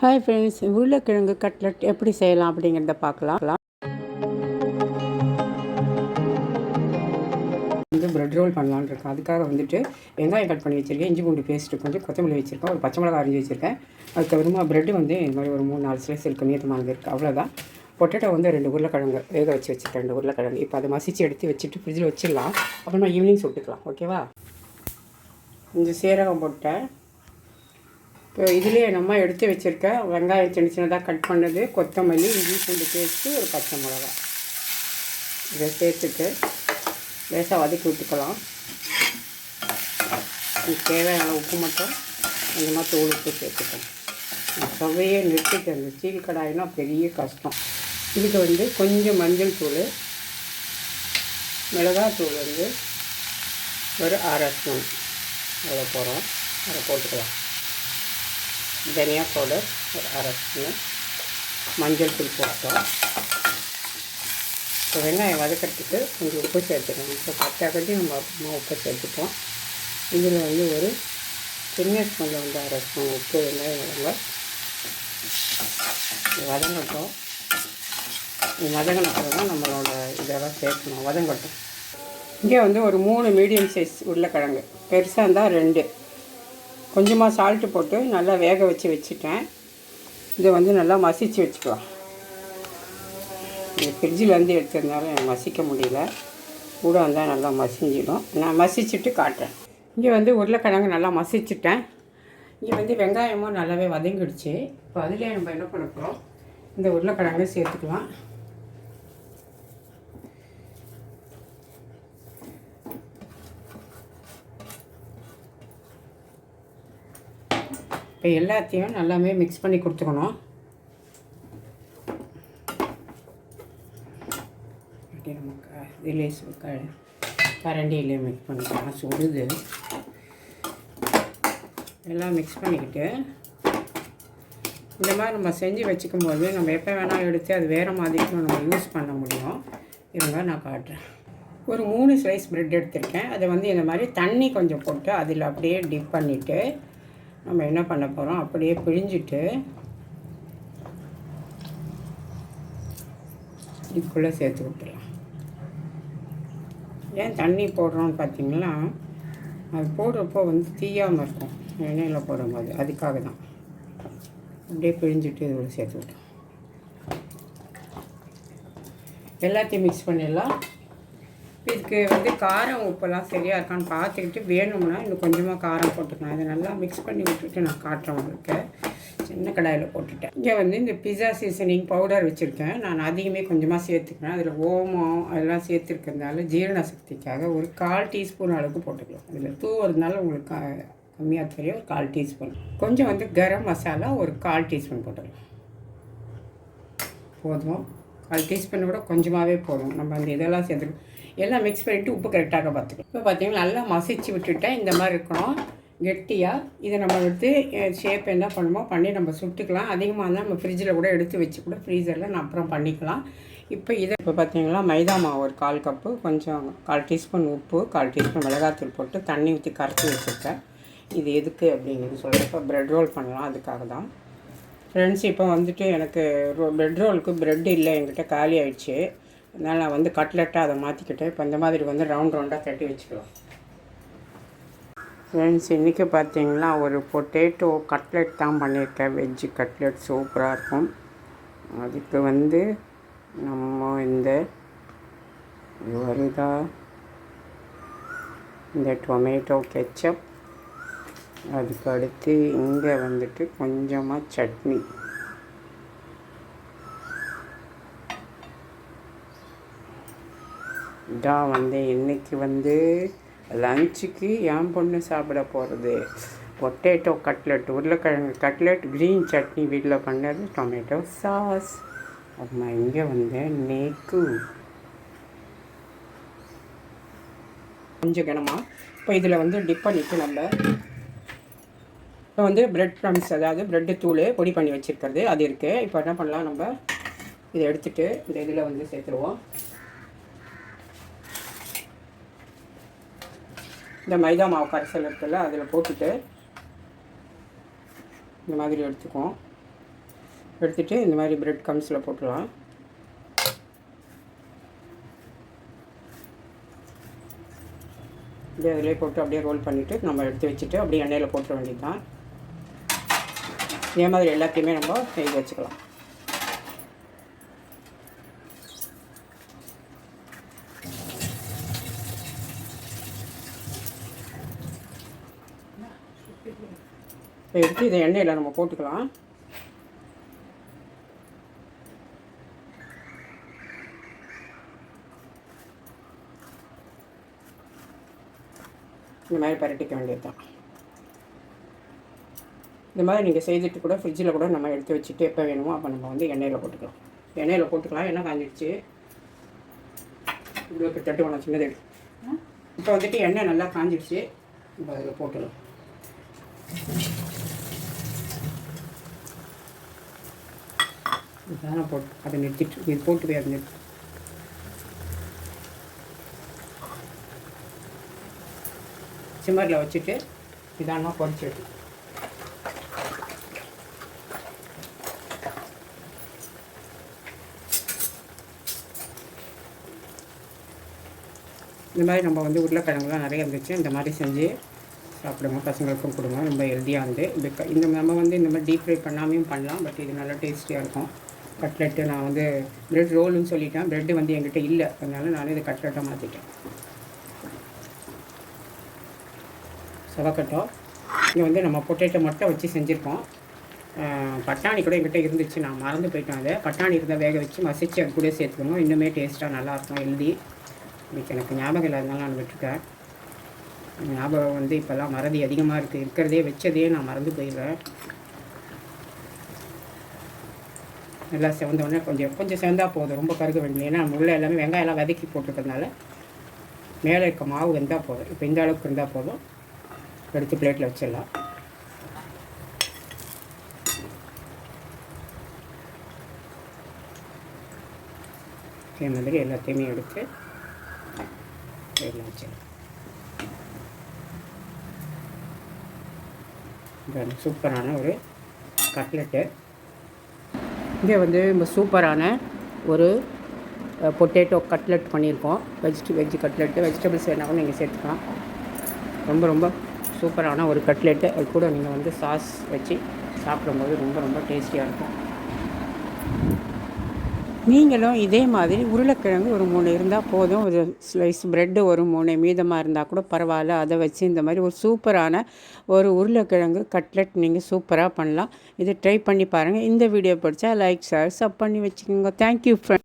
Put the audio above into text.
Hi friends உருளைக்கிழங்கு cutlet எப்படி செய்யலாம் அப்படிங்கிறத பார்க்கலாம். வந்து ப்ரெட் ரோல் பண்ணலான்னு இருக்கேன் அதுக்காக வந்துட்டு வெங்காயம் கட் பண்ணி வச்சுருக்கேன். இஞ்சி பூண்டு பேஸ்ட்டு கொஞ்சம் கொத்தமல்லி வச்சுருக்கேன். ஒரு பச்சை மிளகா அரிஞ்சு வச்சுருக்கேன். அதுக்கப்புறமா ப்ரெட் வந்து இந்த மாதிரி ஒரு மூணு நாலு ஸ்லைஸ் இருக்குது மீதமானது இருக்குது அவ்வளோதான் பொட்டேட்டோ வந்து ரெண்டு உருளைக்கிழங்கு வேக வச்சு வச்சுருக்கேன். ரெண்டு உருளைக்கிழங்கு. இப்போ அதை மசிச்சு எடுத்து வச்சுட்டு ஃப்ரிட்ஜில் வச்சிடலாம். அப்புறமா ஈவினிங் சுட்டுக்கலாம் ஓகேவா இந்த சீரகம் போட்டேன். இதுலேயே நம்ம எடுத்து வச்சுருக்க வெங்காயம் சின்ன சின்னதாக கட் பண்ணது கொத்தமல்லி இஞ்சி பூண்டு பேஸ்ட்டு ஒரு பச்சை மிளகா இதை சேர்த்துட்டு லேசாக வதக்கி விட்டுக்கலாம். தேவையான உப்பு மட்டும் கொஞ்சமாக தூள் உப்பு சேர்த்துக்கணும் சுவையே நிறுத்திட்டு அந்த சீல் கடாயினா பெரிய கஷ்டம். இதுக்கு வந்து கொஞ்சம் மஞ்சள் தூள் மிளகாத்தூள் வந்து ஒரு அரை ஸ்பூன். அவ்வளோ போகிறோம் அதை போட்டுக்கலாம். தனியா பவுடர் ஒரு அரை ஸ்பூன். மஞ்சள் தூள் போட்டோம். இப்போ வெங்காயம் வதக்கிறதுக்கு கொஞ்சம் உப்பு சேர்த்துக்கணும். இப்போ பத்தாக்கட்டி நம்ம அப்புறமா உப்பு சேர்த்துப்போம். இதில் வந்து ஒரு சின்ன ஸ்பூனில் வந்து அரை ஸ்பூன் உப்பு வெங்காயம் வதங்க. வதங்கட்டும். இது வதங்கினப்போ தான் நம்மளோட இதெல்லாம் சேர்க்கணும். வதங்கட்டும். இங்கே வந்து ஒரு மூணு மீடியம் சைஸ் உருளைக்கிழங்கு. பெருசாக இருந்தால் ரெண்டு. கொஞ்சமாக சால்ட்டு போட்டு நல்லா வேக வச்சு வச்சுட்டேன். இதை வந்து நல்லா மசிச்சு வச்சுக்கலாம். இது ஃப்ரிட்ஜில் வந்து எடுத்ததுனால எனக்கு மசிக்க முடியல. கூட வந்தால் நல்லா மசிஞ்சிடும். நான் மசிச்சுட்டு காட்டுறேன். இங்கே வந்து உருளைக்கிழங்கு நல்லா மசிச்சுட்டேன். இங்கே வந்து வெங்காயமும் நல்லாவே வதங்கிடுச்சு. இப்போ அதிலே நம்ம என்ன பண்ண போகிறோம் இந்த உருளைக்கிழங்கு சேர்த்துக்கலாம். இப்போ எல்லாத்தையும் நல்லாவே மிக்ஸ் பண்ணி கொடுத்துக்கணும். அப்படியே இதிலே கரண்டியிலே மிக்ஸ் பண்ணிக்கலாம் சுடுது. எல்லாம் மிக்ஸ் பண்ணிக்கிட்டு இந்த மாதிரி நம்ம செஞ்சு வச்சுக்கும் போது நம்ம எப்போ வேணாலும் எடுத்து அது வேறு மாதிரிக்கும் நம்ம யூஸ் பண்ண முடியும். இருங்க நான் காட்டுறேன். ஒரு மூணு ஸ்லைஸ் ப்ரெட் எடுத்திருக்கேன். அதை வந்து இந்த மாதிரி தண்ணி கொஞ்சம் போட்டு அதில் அப்படியே டிப் பண்ணிவிட்டு நம்ம என்ன பண்ண போகிறோம் அப்படியே பிழிஞ்சிட்டு இதுக்குள்ளே சேர்த்து விட்டுலாம் ஏன் தண்ணி போடுறோன்னு பார்த்தீங்களா? அது போடுறப்போ வந்து தீயாமல் இருக்கும். எண்ணெயில் போடும்போது. அதுக்காக தான். அப்படியே பிழிஞ்சிட்டு இதில் சேர்த்து விட்டோம். எல்லாத்தையும் மிக்ஸ் பண்ணிடலாம். இதுக்கு வந்து காரம் உப்பெல்லாம் சரியாக இருக்கான்னு பார்த்துக்கிட்டு வேணும்னா இன்னும் கொஞ்சமாக காரம் போட்டுக்கலாம். இதை நல்லா மிக்ஸ் பண்ணி விட்டுட்டு நான் காட்டுறேன் உங்களுக்கு. சின்ன கடாயில் போட்டுட்டேன். இங்கே வந்து இந்த பிஸா சீசனிங் பவுடர் வச்சுருக்கேன். நான் அதிகமே கொஞ்சமாக சேர்த்துக்கிறேன். அதில் ஓமம் அதெல்லாம் சேர்த்துருக்கிறதுனால ஜீரண சக்திக்காக ஒரு கால் டீஸ்பூன் அளவுக்கு போட்டுக்கலாம். இதில் தூவுறதுனால உங்களுக்கு கம்மியாக தெரியும். ஒரு கால் டீஸ்பூன். கொஞ்சம் வந்து கரம் மசாலா ஒரு கால் டீஸ்பூன் போட்டுக்கலாம். போதும். கால் டீஸ்பூன் கூட கொஞ்சமாகவே போதும். நம்ம அந்த இதெல்லாம் சேர்த்துக்கணும் எல்லாம் மிக்ஸ் பண்ணிவிட்டு உப்பு கரெக்டாக பார்த்துக்கணும். இப்போ பார்த்தீங்கன்னா நல்லா மசிச்சு விட்டுட்டேன் இந்த மாதிரி இருக்கணும். கெட்டியாக இதை நம்ம எடுத்து ஷேப் என்ன பண்ணுமோ பண்ணி நம்ம சுட்டுக்கலாம். அதிகமாக இருந்தால் நம்ம ஃப்ரிட்ஜில் கூட எடுத்து வச்சு கூட ஃப்ரீசரில் நான் அப்புறம் பண்ணிக்கலாம். இப்போ இதை இப்போ பார்த்தீங்கன்னா மைதா மாவு ஒரு கால் கப்பு கொஞ்சம் கால் டீஸ்பூன் உப்பு கால் டீஸ்பூன் மிளகாத்தூள் போட்டு தண்ணி ஊற்றி கரைச்சி வச்சுருக்கேன். இது எதுக்கு அப்படிங்கிறது சொல்கிறப்ப ப்ரெட் ரோல் பண்ணலாம் அதுக்காக தான். ஃப்ரெண்ட்ஸ் இப்போ வந்துட்டு எனக்கு ரோ ப்ரெட் ரோலுக்கு ப்ரெட் இல்லை என்கிட்ட காலி ஆயிடுச்சு. அதனால் நான் வந்து கட்லெட்டாக அதை மாற்றிக்கிட்டேன் இப்போ இந்த மாதிரி வந்து ரவுண்ட் ரவுண்டாக தட்டி வச்சுக்கலாம். ஃப்ரெண்ட்ஸ் இன்றைக்கி பார்த்தீங்கன்னா ஒரு பொட்டேட்டோ கட்லெட் தான் பண்ணியிருக்கேன் வெஜ்ஜு கட்லெட் சூப்பராக இருக்கும். அதுக்கு வந்து நம்ம இந்த வருதா இந்த டொமேட்டோ கெச்சப் அதுக்கு அடுத்து இங்கே வந்துட்டு கொஞ்சமாக சட்னி. இதான் வந்து இன்றைக்கி வந்து லஞ்சுக்கு என் பொண்ணு சாப்பிட போகிறது பொட்டேட்டோ கட்லெட் உருளைக்கிழங்கு கட்லெட் க்ரீன் சட்னி வீட்டில் பண்ணது டொமேட்டோ சாஸ் அப்புறமா இங்கே வந்து நேக்கு. கொஞ்சம் கனமாக இப்போ இதில் வந்து டிப் பண்ணிவிட்டு நம்ம இப்போ வந்து ப்ரெட் க்ரம்ஸ் அதாவது ப்ரெட்டு தூள் பொடி பண்ணி வச்சுருக்கிறது. அது இருக்குது இப்போ என்ன பண்ணலாம் நம்ம? இதை எடுத்துகிட்டு இந்த இதில் வந்து சேர்த்துருவோம். இந்த மைதா மாவு கரைசல் இருக்குல்ல அதில் போட்டுட்டு இந்த மாதிரி எடுத்துக்குவோம். எடுத்துகிட்டு இந்த மாதிரி பிரெட் கம்ஸில் போட்டுடலாம். அப்படியே அதிலே போட்டு அப்படியே ரோல் பண்ணிவிட்டு நம்ம எடுத்து வச்சுட்டு அப்படியே எண்ணெயில் போட்டுற வேண்டியது தான் இதே மாதிரி எல்லாத்தையுமே நம்ம செய்து வச்சுக்கலாம். இப்போ எடுத்து இதை எண்ணெயில் நம்ம போட்டுக்கலாம். இந்த மாதிரி பரட்டிக்க வேண்டியது தான் இந்த மாதிரி நீங்கள் செய்துட்டு கூட ஃப்ரிட்ஜில் கூட நம்ம எடுத்து வச்சுட்டு எப்போ வேணுமோ அப்போ நம்ம வந்து எண்ணெயில் போட்டுக்கலாம். எண்ணெயில் போட்டுக்கலாம். எண்ணெய் காஞ்சிடுச்சு இவ்வளோ தட்டு வேணாம் சின்னது. இப்போ வந்துட்டு எண்ணெய் நல்லா காஞ்சிடுச்சு இப்போ அதில் போட்டுடலாம். இதான் போட்டு அதை நிறுத்திட்டு இது போட்டு போய் அதை நிறுத்து. சிம்மரில் வச்சுட்டு இதானா பொரிச்சு இந்த மாதிரி நம்ம வந்து உருளைக்கிழங்குலாம் நிறைய இருந்துச்சு. இந்த மாதிரி செஞ்சு சாப்பிடுவோம் பசங்களுக்கும் கொடுங்க. ரொம்ப ஹெல்த்தியாக இருந்து. இந்த நம்ம வந்து இந்த மாதிரி டீப் ஃப்ரை பண்ணாமையும் பண்ணலாம். பட் இது நல்லா டேஸ்டியாக இருக்கும். கட்லெட்டு நான் வந்து ப்ரெட் ரோலுன்னு சொல்லிட்டேன். ப்ரெட்டு வந்து என்கிட்ட இல்லை. அதனால நான் இதை கட்லெட்டாக மாற்றிட்டேன் சவக்கட்டோ. இங்கே வந்து நம்ம பொட்டேட்டோ மட்டும் வச்சு செஞ்சுருக்கோம் பட்டாணி கூட எங்கிட்ட இருந்துச்சு. நான் மறந்து போயிட்டேன் அதை. பட்டாணி இருந்தால் வேக வச்சு மசிச்சு அது கூட சேர்த்துக்கணும். இன்னுமே டேஸ்ட்டாக நல்லாயிருக்கும் எழுதி இன்றைக்கி எனக்கு ஞாபகம் இல்லாதனால நான் விட்டுருக்கேன் ஞாபகம் வந்து இப்போல்லாம் மறதி அதிகமாக இருக்குது இருக்கிறதே வச்சதே நான் மறந்து போயிடுவேன் நல்லா செவந்த உடனே கொஞ்சம் கொஞ்சம் செவந்தா போதும். ரொம்ப கருக வேண்டிய ஏன்னா உள்ளே எல்லாமே வெங்காயம் எல்லாம் வதக்கி போட்டிருக்கறதுனால மேலே இருக்க மாவு வெந்தால் போதும். இப்போ இந்த அளவுக்கு இருந்தால் போதும். எடுத்து பிளேட்டில் வச்சிடலாம். அதே மாதிரி எல்லாத்தையுமே எடுத்து பிளேட்டில் வச்சிடலாம். சூப்பரான ஒரு கட்லெட்டு இங்கே வந்து நம்ம சூப்பரான ஒரு பொட்டேட்டோ கட்லெட் பண்ணியிருக்கோம். வெஜிட வெஜ் கட்லெட்டு வெஜிடபிள்ஸ் வேணால் கூட நீங்கள் சேர்த்துக்கலாம். ரொம்ப ரொம்ப சூப்பரான ஒரு கட்லெட்டு. அது கூட நீங்கள் வந்து சாஸ் வச்சு சாப்பிடும்போது ரொம்ப ரொம்ப டேஸ்டியாக இருக்கும். நீங்களும் இதே மாதிரி உருளைக்கிழங்கு ஒரு மூணு இருந்தால் போதும். ஒரு ஸ்லைஸ் ப்ரெட்டு ஒரு மூணு மீதமாக இருந்தால் கூட பரவாயில்ல. அதை வச்சு இந்த மாதிரி ஒரு சூப்பரான ஒரு உருளைக்கிழங்கு கட்லெட் நீங்கள் சூப்பராக பண்ணலாம். இதை ட்ரை பண்ணி பாருங்கள் இந்த வீடியோ பிடிச்சா லைக் ஷேர் சப் பண்ணி வச்சுக்கோங்க. Thank you friend